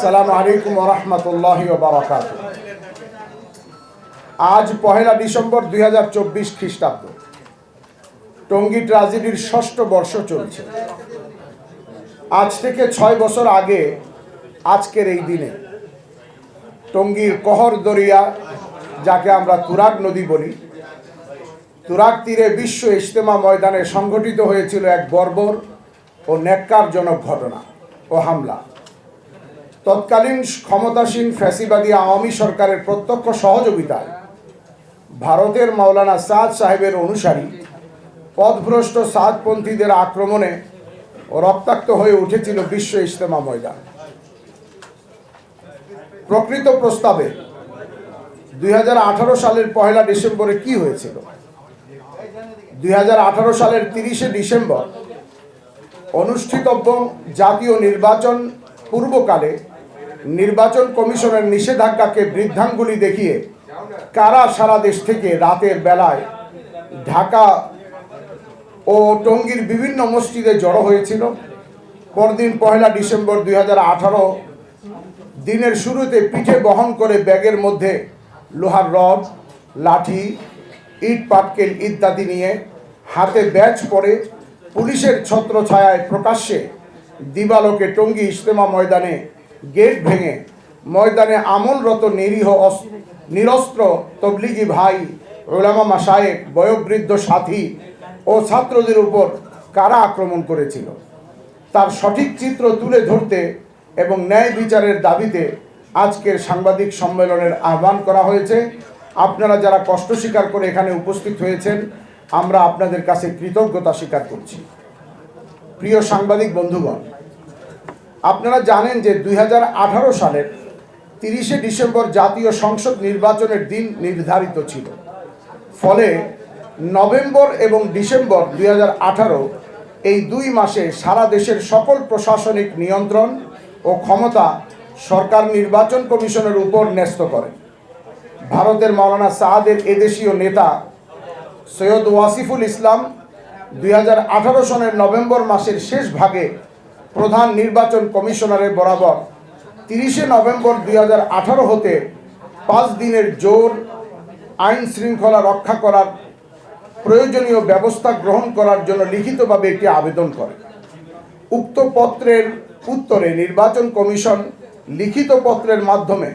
সালাম আলাইকুম রহমতুল্লাহ বারাকাত আজ পহেলা ডিসেম্বর দুই চব্বিশ খ্রিস্টাব্দ। টঙ্গী ট্রাজেডির ষষ্ঠ বর্ষ চলছে। আজ থেকে ছয় বছর আগে আজকের এই দিনে টঙ্গীর কহর দরিয়া, যাকে আমরা তুরাগ নদী বলি, তুরাগ তীরে বিশ্ব ইজতেমা ময়দানে সংঘটিত হয়েছিল এক বর্বর ও ন্যাক্কারজনক ঘটনা ও হামলা। তৎকালীন ক্ষমতাসীন ফ্যাসিবাদী আওয়ামী সরকারের প্রত্যক্ষ সহযোগিতায় ভারতের মাওলানা সাদ সাহেবের অনুসারী পথভ্রষ্ট সাদপন্থীদের আক্রমণে রক্তাক্ত হয়ে উঠেছিল বিশ্ব ইজতেমা ময়দান। প্রকৃত প্রস্তাবে দুই হাজার আঠারো সালের পহেলা ডিসেম্বরে কি হয়েছিল? দুই হাজার আঠারো সালের তিরিশে ডিসেম্বর অনুষ্ঠিতব্য জাতীয় নির্বাচন পূর্বকালে নির্বাচন কমিশনের নিষেধাজ্ঞাকে বৃদ্ধাঙ্গুলি দেখিয়ে কারা সারা দেশ থেকে রাতের বেলায় ঢাকা ও টঙ্গীর বিভিন্ন মসজিদে জড়ো হয়েছিল? পরদিন পহেলা ডিসেম্বর দুই হাজার আঠারো দিনের শুরুতে পিঠে বহন করে ব্যাগের মধ্যে লোহার রড, লাঠি, ইট, পাটকেল ইত্যাদি নিয়ে হাতে ব্যাচ পরে পুলিশের ছত্রছায়ায় প্রকাশ্যে দিবালোকে টঙ্গী ইজতেমা ময়দানে গেট ভেঙে ময়দানে আমলরত নিরীহ নিরস্ত্র তবলিগি ভাই ওলামা মাসায়েক বয়োবৃদ্ধ সাথী ও ছাত্রদের উপর কারা আক্রমণ করেছিল? তার সঠিক চিত্র তুলে ধরতে এবং ন্যায় বিচারের দাবিতে আজকের সাংবাদিক সম্মেলনের আহ্বান করা হয়েছে। আপনারা যারা কষ্ট স্বীকার করে এখানে উপস্থিত হয়েছেন, আমরা আপনাদের কাছে কৃতজ্ঞতা স্বীকার করছি। প্রিয় সাংবাদিক বন্ধুগণ আপনারা জানেন যে দুই হাজার আঠারো সালের তিরিশে ডিসেম্বর জাতীয় সংসদ নির্বাচনের দিন নির্ধারিত ছিল। ফলে নভেম্বর এবং ডিসেম্বর দুই হাজার আঠারো এই দুই মাসে সারা দেশের সকল প্রশাসনিক নিয়ন্ত্রণ ও ক্ষমতা সরকার নির্বাচন কমিশনের উপর ন্যস্ত করে। ভারতের মাওলানা সাহাদের এদেশীয় নেতা সৈয়দ ওয়াসিফুল ইসলাম দুই সনের নভেম্বর মাসের শেষ ভাগে প্রধান নির্বাচন কমিশনারের বরাবর তিরিশে নভেম্বর দুই হাজার আঠারো হতে পাঁচ দিনের জোর আইন শৃঙ্খলা রক্ষা করার প্রয়োজনীয় ব্যবস্থা গ্রহণ করার জন্য লিখিতভাবে একটি আবেদন করে। উক্ত পত্রের উত্তরে নির্বাচন কমিশন লিখিত পত্রের মাধ্যমে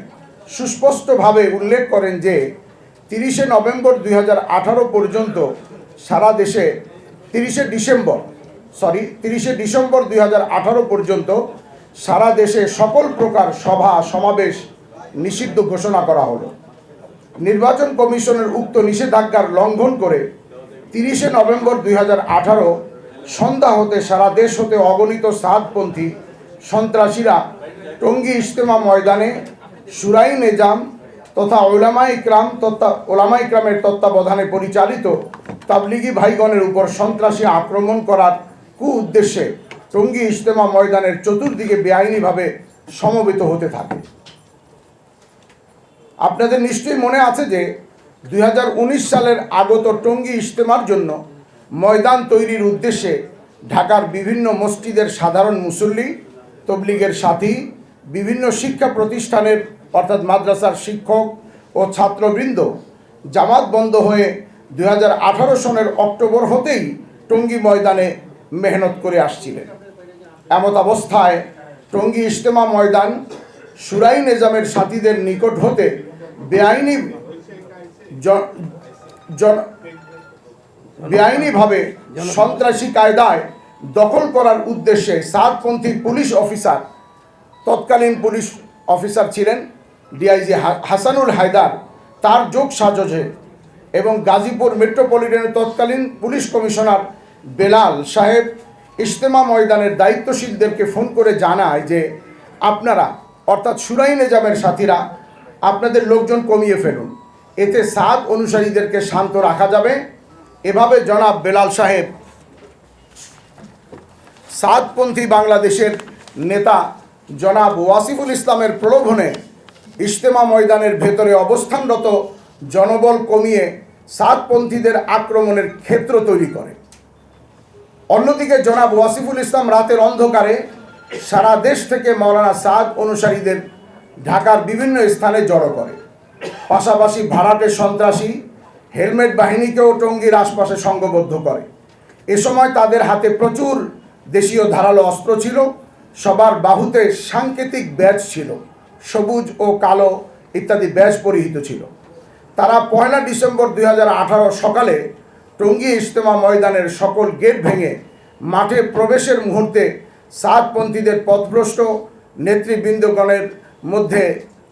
সুস্পষ্টভাবে উল্লেখ করেন যে তিরিশে নভেম্বর দুই হাজার আঠারো পর্যন্ত সারা দেশে তিরিশে ডিসেম্বর সরি, তিরিশে ডিসেম্বর দুই হাজার আঠারো পর্যন্ত সারা দেশে সকল প্রকার সভা, সমাবেশ নিষিদ্ধ ঘোষণা করা হলো। নির্বাচন কমিশনের উক্ত নিষেধাজ্ঞার লঙ্ঘন করে তিরিশে নভেম্বর দুই হাজার আঠারো সন্ধ্যা হতে সারা দেশ হতে অগণিত সাতপন্থী সন্ত্রাসীরা টঙ্গী ইজতেমা ময়দানে সুরাই নিজাম তথা ওলামা ইকরাম তথা ওলামা ইকরামের তত্ত্বাবধানে পরিচালিত তাবলিগি ভাইগণের উপর সন্ত্রাসী আক্রমণ করার কু উদ্দেশ্যে টঙ্গী ইজতেমা ময়দানের চতুর্দিকে বেআইনিভাবে সমবেত হতে থাকে। আপনাদের নিশ্চয়ই মনে আছে যে দু হাজার উনিশ সালের আগত টঙ্গী ইজতেমার জন্য ময়দান তৈরির উদ্দেশ্যে ঢাকার বিভিন্ন মসজিদের সাধারণ মুসল্লি, তবলিগের সাথী, বিভিন্ন শিক্ষা প্রতিষ্ঠানের, অর্থাৎ মাদ্রাসার শিক্ষক ও ছাত্রবৃন্দ জামাত বন্ধ হয়ে দুই হাজার আঠারো সনের অক্টোবর হতেই টঙ্গী ময়দানে মেহনত করে আসছিলেন। এমত অবস্থায় টঙ্গী ইজতেমা ময়দান সুরাই নিজামের সাথীদের নিকট হতে বেআইনি বেআইনিভাবে সন্ত্রাসী কায়দায় দখল করার উদ্দেশ্যে সাতপন্থী পুলিশ অফিসার, তৎকালীন পুলিশ অফিসার ছিলেন ডিআইজি হাসানুল হায়দার। তার যোগ সাজে এবং গাজীপুর মেট্রোপলিটনের তৎকালীন পুলিশ কমিশনার বেলাল সাহেব ইজতেমা ময়দানের দায়িত্বশীলদেরকে ফোন করে জানায় যে আপনারা, অর্থাৎ সুরাই নিজামের সাথীরা, আপনাদের লোকজন কমিয়ে ফেলুন। এতে সাত অনুসারীদেরকে শান্ত রাখা যাবে। এভাবে জনাব বেলাল সাহেব সাতপন্থী বাংলাদেশের নেতা জনাব ওয়াসিফুল ইসলামের প্রলোভনে ইজতেমা ময়দানের ভেতরে অবস্থানরত জনবল কমিয়ে সাতপন্থীদের আক্রমণের ক্ষেত্র তৈরি করে। অন্যদিকে জনাব ওয়াসিফুল ইসলাম রাতের অন্ধকারে সারা দেশ থেকে মৌলানা সাদ অনুসারীদের ঢাকার বিভিন্ন স্থানে জড়ো করে। পাশাপাশি ভাড়াটে সন্ত্রাসী, হেলমেট বাহিনীকেও টঙ্গীর আশপাশে সংঘবদ্ধ করে। এ সময় তাদের হাতে প্রচুর দেশীয় ধারালো অস্ত্র ছিল। সবার বাহুতে সাংকেতিক ব্যাজ ছিল। সবুজ ও কালো ইত্যাদি ব্যাজ পরিহিত ছিল। তারা পয়লা ডিসেম্বর দুই হাজার আঠারো সকালে টঙ্গী ইজতেমা ময়দানের সকল গেট ভেঙে মাঠে প্রবেশের মুহূর্তে সাতপন্থীদের পথভ্রষ্ট নেতৃবৃন্দগণের মধ্যে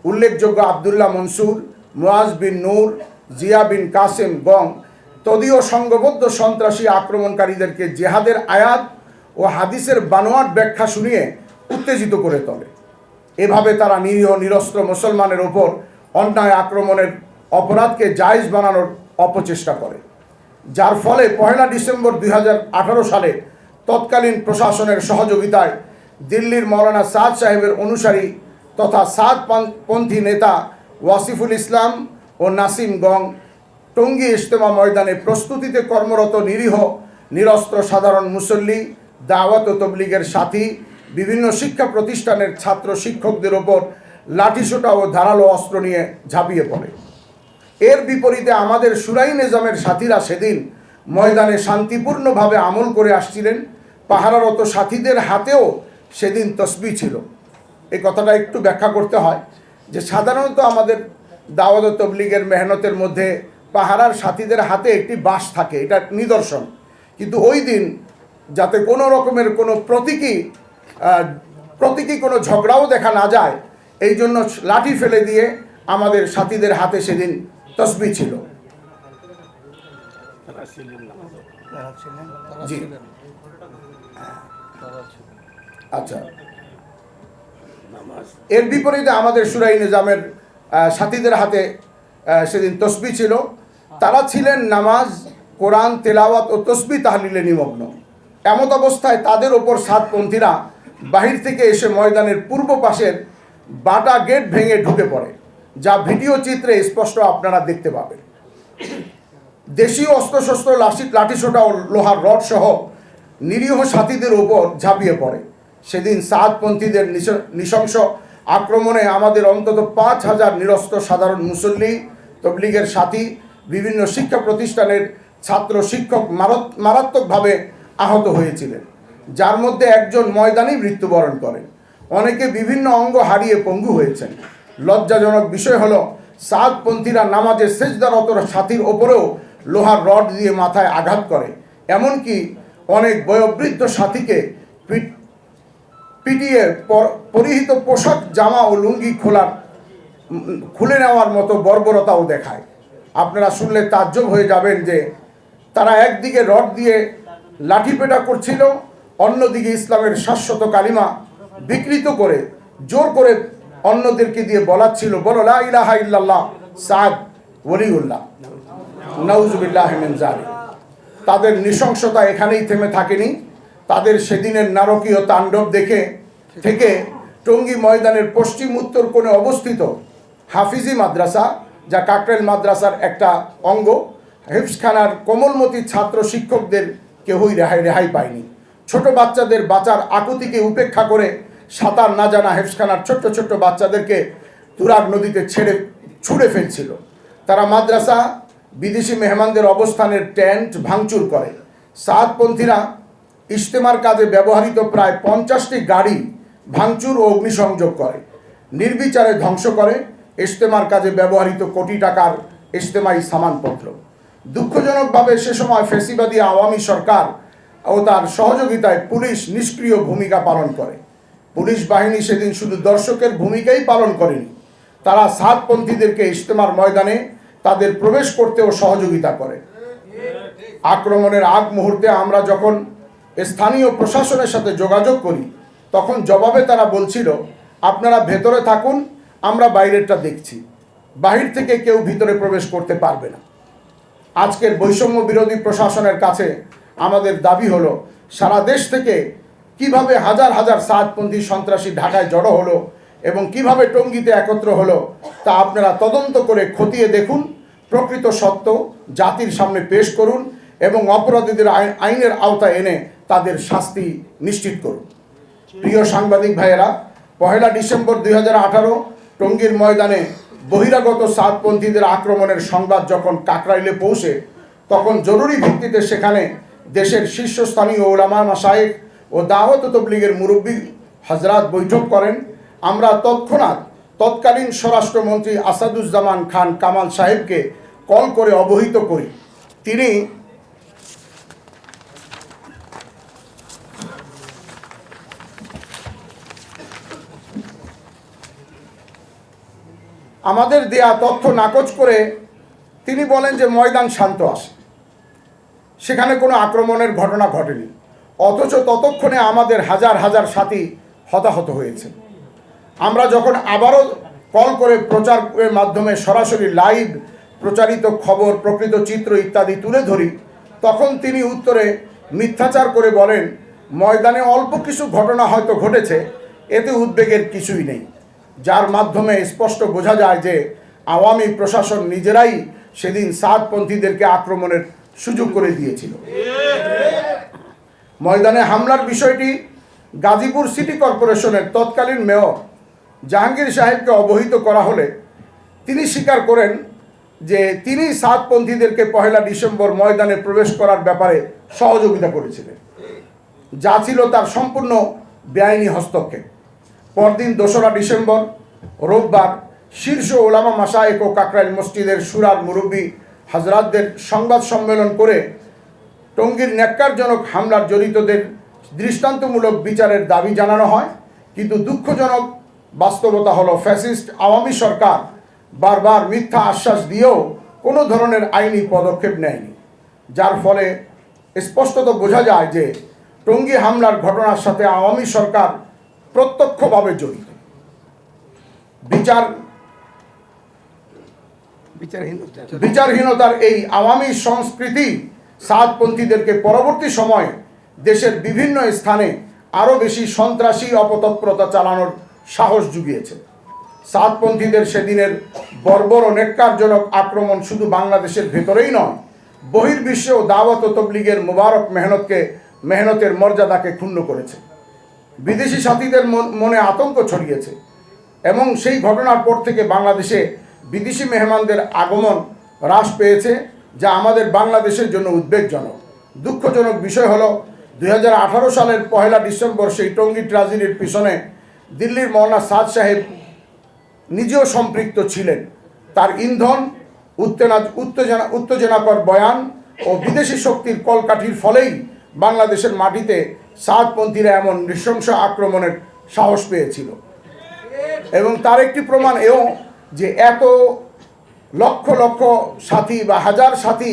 উল্লেখযোগ্য আবদুল্লাহ মনসুর, মোয়াজ বিন নূর, জিয়া বিন কাসেম গং তদীয় সংঘবদ্ধ সন্ত্রাসী আক্রমণকারীদেরকে জেহাদের আয়াত ও হাদিসের বানোয়াট ব্যাখ্যা শুনিয়ে উত্তেজিত করে তোলে। এভাবে তারা নিরীহ নিরস্ত্র মুসলমানের ওপর অন্যায় আক্রমণের অপরাধকে জায়জ বানানোর অপচেষ্টা করে। যার ফলে পহেলা ডিসেম্বর দুই হাজার আঠারো সালে তৎকালীন প্রশাসনের সহযোগিতায় দিল্লির মৌলানা সাদ সাহেবের অনুসারী তথা সাদ পন্থী নেতা ওয়াসিফুল ইসলাম ও নাসিম গং টঙ্গী ইজতেমা ময়দানে প্রস্তুতিতে কর্মরত নিরীহ, নিরস্ত্র সাধারণ মুসল্লি, দাওয়াত ও তবলিগের সাথী, বিভিন্ন শিক্ষা প্রতিষ্ঠানের ছাত্র শিক্ষকদের ওপর লাঠিসোটা ও ধারালো অস্ত্র নিয়ে ঝাঁপিয়ে পড়ে। এর বিপরীতে আমাদের সুরাই নিজামের সাথীরা সেদিন ময়দানে শান্তিপূর্ণভাবে আমল করে আসছিলেন। পাহারারত সাথীদের হাতেও সেদিন তসবি ছিল। এই কথাটা একটু ব্যাখ্যা করতে হয় যে সাধারণত আমাদের দাওয়াত তবলিগের মেহনতের মধ্যে পাহারার সাথীদের হাতে একটি বাঁশ থাকে, এটা নিদর্শন। কিন্তু ওই দিন যাতে কোনো রকমের কোনো প্রতীকী প্রতীকী কোনো ঝগড়াও দেখা না যায়, এই জন্য লাঠি ফেলে দিয়ে আমাদের সাথীদের হাতে সেদিন তসবি ছিল। আচ্ছা। এর বিপরীতে আমাদের সুরাই নিজামের সাথীদের হাতে সেদিন তসবি ছিল। তারা ছিলেন নামাজ, কোরআন, তেলাওয়াত ও তসবি তাহলিলে নিমগ্ন। এমত অবস্থায় তাদের ওপর সাতপন্থীরা বাহির থেকে এসে ময়দানের পূর্ব পাশের বাটা গেট ভেঙে ঢুকে পড়ে। যা ভিডিও চিত্রে স্পষ্ট আপনারা দেখতে পাবেন। দেশীয় অস্ত্রশস্ত্র লাঠি লাঠিসোঁটা ও লোহার রড সহ নিরীহ সাথীদের উপর ঝাঁপিয়ে পড়ে। সেদিন সাতপন্থীদের নৃশংস আক্রমণে আমাদের অন্তত পাঁচ হাজার নিরস্ত্র সাধারণ মুসল্লি, তবলিগের সাথী, বিভিন্ন শিক্ষা প্রতিষ্ঠানের ছাত্র শিক্ষক মারাত্মকভাবে আহত হয়েছিলেন, যার মধ্যে একজন ময়দানেই মৃত্যুবরণ করেন। অনেকে বিভিন্ন অঙ্গ হারিয়ে পঙ্গু হয়েছেন। লজ্জাজনক বিষয় হলো সাদপন্থীরা নামাজের সেজদারত সাথীর ওপরেও লোহার রড দিয়ে মাথায় আঘাত করে। এমনকি অনেক বয়োবৃদ্ধ সাথীকে পিটিয়ে পরিহিত পোশাক, জামা ও লুঙ্গি খোলার, খুলে নেওয়ার মতো বর্বরতাও দেখায়। আপনারা শুনলে তাজ্জব হয়ে যাবেন যে তারা একদিকে রড দিয়ে লাঠিপেটা করছিল, অন্যদিকে ইসলামের শাশ্বত কালিমা বিকৃত করে, জোর করে অন্যদেরকে দিয়ে বলাচ্ছিল বলো, লা ইল্লাল্লাহ সাদ তাদের নৃশংসতা এখানেই থেমে থাকেনি। তাদের সেদিনের নারকীয় তাণ্ডব দেখে থেকে টঙ্গী ময়দানের পশ্চিম উত্তর কোণে অবস্থিত হাফিজি মাদ্রাসা, যা কাকরেল মাদ্রাসার একটা অঙ্গ হেফসখানার কোমলমতি ছাত্র শিক্ষকদের কেউই রেহাই রেহাই পায়নি। ছোট বাচ্চাদের বাঁচার আকুতিকে উপেক্ষা করে সাঁতার না জানা হেফসখানার ছোট্ট ছোট্ট বাচ্চাদেরকে তুরাগ নদীতে ছেড়ে, ছুঁড়ে ফেলছিল। তারা মাদ্রাসা, বিদেশি মেহমানদের অবস্থানের টেন্ট ভাঙচুর করে। সাতপন্থীরা ইজতেমার কাজে ব্যবহৃত প্রায় পঞ্চাশটি গাড়ি ভাঙচুর ও অগ্নিসংযোগ করে। নির্বিচারে ধ্বংস করে ইজতেমার কাজে ব্যবহৃত কোটি টাকার ইজতেমাই সামানপত্র। দুঃখজনকভাবে সে সময় ফেসিবাদী আওয়ামী সরকার ও তার সহযোগিতায় পুলিশ নিষ্ক্রিয় ভূমিকা পালন করে। পুলিশ বাহিনী সেদিন শুধু দর্শকের ভূমিকাই পালন করেনি। তারা সাতপন্থীদেরকে ইজতেমার ময়দানে তাদের প্রবেশ করতেও সহযোগিতা করে। আক্রমণের আগ মুহূর্তে আমরা যখন স্থানীয় প্রশাসনের সাথে যোগাযোগ করি, তখন জবাবে তারা বলছিল, আপনারা ভেতরে থাকুন, আমরা বাইরেরটা দেখছি। বাহির থেকে কেউ ভিতরে প্রবেশ করতে পারবে না। আজকের বৈষম্য বিরোধী প্রশাসনের কাছে আমাদের দাবি হলো, সারা দেশ থেকে কীভাবে হাজার হাজার সাতপন্থী সন্ত্রাসী ঢাকায় জড়ো হলো এবং কীভাবে টঙ্গিতে একত্র হলো, তা আপনারা তদন্ত করে খতিয়ে দেখুন, প্রকৃত সত্য জাতির সামনে পেশ করুন এবং অপরাধীদের আইন- আইনের আওতায় এনে তাদের শাস্তি নিশ্চিত করুন। প্রিয় সাংবাদিক ভাইয়েরা, পহেলা ডিসেম্বর দুই হাজার আঠারো টঙ্গীর ময়দানে বহিরাগত সাতপন্থীদের আক্রমণের সংবাদ যখন কাকরাইলে পৌঁছে, তখন জরুরি ভিত্তিতে সেখানে দেশের শীর্ষস্থানীয় ওলামা মাসায়েক ও দাওয়াত তবলিগের মুরব্বী হজরাত বৈঠক করেন। আমরা তৎক্ষণাৎ তৎকালীন স্বরাষ্ট্রমন্ত্রী আসাদুজ্জামান খান কামাল সাহেবকে কল করে অবহিত করি। তিনি আমাদের দেয়া তথ্য নাকচ করে তিনি বলেন যে ময়দান শান্ত আসে সেখানে কোনো আক্রমণের ঘটনা ঘটেনি। অথচ ততক্ষণে আমাদের হাজার হাজার সাথী হতাহত হয়েছে। আমরা যখন আবারও কল করে প্রচারের মাধ্যমে সরাসরি লাইভ প্রচারিত খবর, প্রকৃত চিত্র ইত্যাদি তুলে ধরি, তখন তিনি উত্তরে মিথ্যাচার করে বলেন, ময়দানে অল্প কিছু ঘটনা হয়তো ঘটেছে, এতে উদ্বেগের কিছুই নেই। যার মাধ্যমে স্পষ্ট বোঝা যায় যে আওয়ামী প্রশাসন নিজেরাই সেদিন সাতপন্থীদেরকে আক্রমণের সুযোগ করে দিয়েছিল। ময়দানে হামলার বিষয়টি গাজীপুর সিটি কর্পোরেশনের তৎকালীন মেয়র জাহাঙ্গীর সাহেবকে অবহিত করা হলে তিনি স্বীকার করেন যে তিনি সাতপন্থীদেরকে পহেলা ডিসেম্বর ময়দানে প্রবেশ করার ব্যাপারে সহযোগিতা করেছিলেন। যা ছিল তার সম্পূর্ণ বেআইনি হস্তক্ষেপ। পরদিন দোসরা ডিসেম্বর, রোববার, শীর্ষ ওলামা মাসায়েক ও কাকরাইল মসজিদের সুরার মুরব্বী হাজরাতদের সংবাদ সম্মেলন করে টঙ্গীর ন্যাক্কারজনক হামলার জড়িতদের দৃষ্টান্তমূলক বিচারের দাবি জানানো হয় কিন্তু দুঃখজনক বাস্তবতা হলো ফ্যাসিস্ট আওয়ামী সরকার বারবার মিথ্যা আশ্বাস দিয়েও কোনো ধরনের আইনি পদক্ষেপ নেয়নি। যার ফলে স্পষ্টত বোঝা যায় যে টঙ্গী হামলার ঘটনার সাথে আওয়ামী সরকার প্রত্যক্ষভাবে জড়িত। বিচার বিচারহীনতার এই আওয়ামী সংস্কৃতি সাতপন্থীদেরকে পরবর্তী সময়ে দেশের বিভিন্ন স্থানে আরও বেশি সন্ত্রাসী অপতৎপরতা চালানোর সাহস জুগিয়েছে। সাদপন্থীদের সেদিনের বর্বর ও নেককারজনক আক্রমণ শুধু বাংলাদেশের ভেতরেই নয় বহির্বিশ্বেও দাওয়াত ও তবলিগের মুবারক মেহনতকে, মেহনতের মর্যাদাকে ক্ষুণ্ণ করেছে। বিদেশি সাথীদের মনে আতঙ্ক ছড়িয়েছে এবং সেই ঘটনার পর থেকে বাংলাদেশে বিদেশি মেহমানদের আগমন হ্রাস পেয়েছে। যা আমাদের বাংলাদেশের জন্য উদ্বেগজনক। দুঃখজনক বিষয় হলো, দুই হাজার আঠারো সালের পহেলা ডিসেম্বর সেই টঙ্গী ট্রাজেডির পিছনে দিল্লির মৌলানা সাদ সাহেব নিজেও সম্পৃক্ত ছিলেন। তার ইন্ধন, উত্তেনা উত্তেজনা উত্তেজনাকর বয়ান ও বিদেশি শক্তির কলকাঠির ফলেই বাংলাদেশের মাটিতে সাদপন্থীরা এমন নৃশংস আক্রমণের সাহস পেয়েছিল। এবং তার একটি প্রমাণ এও যে এত লক্ষ লক্ষ সাথী বা হাজার সাথী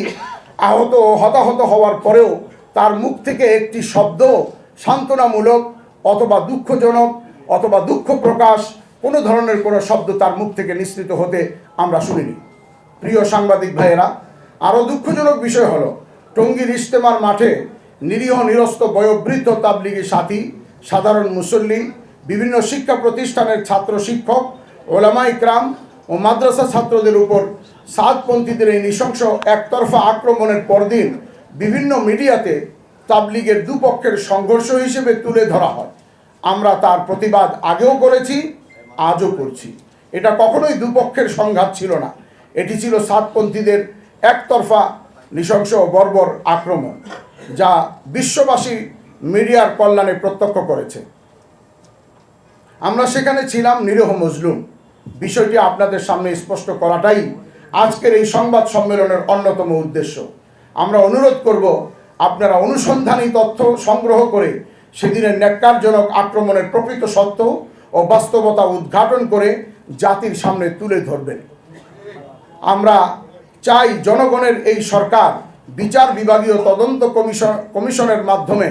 আহত ও হতাহত হওয়ার পরেও তার মুখ থেকে একটি শব্দ সান্ত্বনামূলক অথবা দুঃখজনক অথবা দুঃখ প্রকাশ, কোনো ধরনের কোনো শব্দ তার মুখ থেকে নিঃসৃত হতে আমরা শুনিনি। প্রিয় সাংবাদিক ভাইয়েরা, আরও দুঃখজনক বিষয় হলো, টঙ্গীর ইজতেমার মাঠে নিরীহ, নিরস্ত, বয়োবৃদ্ধ তাবলিগি সাথী, সাধারণ মুসল্লি, বিভিন্ন শিক্ষা প্রতিষ্ঠানের ছাত্র শিক্ষক, ওলামা ইকরাম ও মাদ্রাসা ছাত্রদের উপর সাতপন্থীদের এই নৃশংস একতরফা আক্রমণের পরদিন বিভিন্ন মিডিয়াতে তাবলিগের দুপক্ষের সংঘর্ষ হিসেবে তুলে ধরা হয়। আমরা তার প্রতিবাদ আগেও করেছি, আজও করছি। এটা কখনোই দুপক্ষের সংঘাত ছিল না। এটি ছিল সাতপন্থীদের একতরফা নৃশংস বর্বর আক্রমণ, যা বিশ্ববাসী মিডিয়ার কল্যাণে প্রত্যক্ষ করেছে। আমরা সেখানে ছিলাম নিরীহ মজলুম বিষয়টি আপনাদের সামনে স্পষ্ট করাটাই আজকের এই সংবাদ সম্মেলনের অন্যতম উদ্দেশ্য। আমরা অনুরোধ করব, আপনারা অনুসন্ধানী তথ্য সংগ্রহ করে সেদিনের ন্যাক্কারজনক আক্রমণের প্রকৃত সত্য ও বাস্তবতা উদ্ঘাটন করে জাতির সামনে তুলে ধরবেন। আমরা চাই জনগণের এই সরকার, বিচার বিভাগীয় তদন্ত কমিশন, কমিশনের মাধ্যমে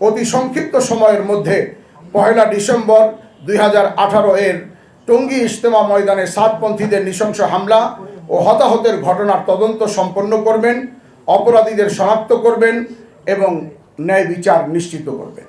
অতি সংক্ষিপ্ত সময়ের মধ্যে পহেলা ডিসেম্বর দুই হাজার আঠারো এর টঙ্গী ইজতেমা ময়দানে সাতপন্থীদের নৃশংস হামলা ও হতাহতের ঘটনার তদন্ত সম্পন্ন করবেন, অপরাধীদের শনাক্ত করবেন এবং ন্যায় বিচার নিশ্চিত করবেন।